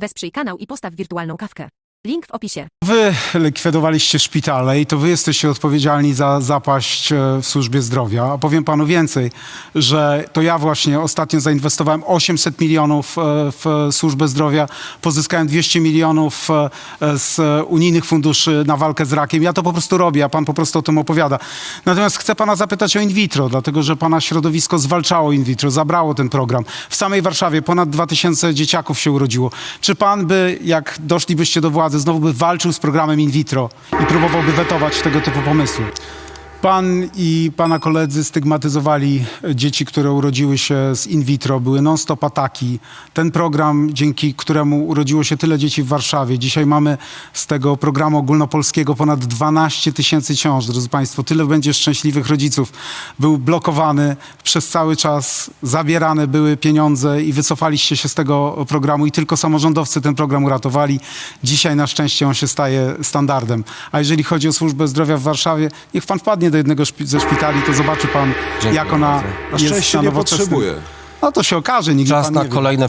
Wesprzyj kanał i postaw wirtualną kawkę. Link w opisie. Wy likwidowaliście szpitale i to wy jesteście odpowiedzialni za zapaść e, w służbie zdrowia. A powiem panu więcej, że to ja właśnie ostatnio zainwestowałem 800 milionów e, w służbę zdrowia, pozyskałem 200 milionów e, z unijnych funduszy na walkę z rakiem. Ja to po prostu robię, a pan po prostu o tym opowiada. Natomiast chcę pana zapytać o in vitro, dlatego że pana środowisko zwalczało in vitro, zabrało ten program. W samej Warszawie ponad 2000 dzieciaków się urodziło. Czy pan by, jak doszlibyście do władzy, znowu by walczył z programem in vitro i próbowałby wetować tego typu pomysły? Pan i pana koledzy stygmatyzowali dzieci, które urodziły się z in vitro. Były non-stop ataki. Ten program, dzięki któremu urodziło się tyle dzieci w Warszawie. Dzisiaj mamy z tego programu ogólnopolskiego ponad 12 tysięcy ciąż. Drodzy Państwo, tyle będzie szczęśliwych rodziców. Był blokowany przez cały czas, zabierane były pieniądze i wycofaliście się z tego programu i tylko samorządowcy ten program uratowali. Dzisiaj na szczęście on się staje standardem. A jeżeli chodzi o służbę zdrowia w Warszawie, niech pan wpadnie do jednego szpi- ze szpitali, to zobaczy pan, Dziękuję jak ona bardzo. Na jest szczęście na nie nowoczesnym- potrzebuje. No to się okaże, nigdy Czas pan na nie wie. kolejne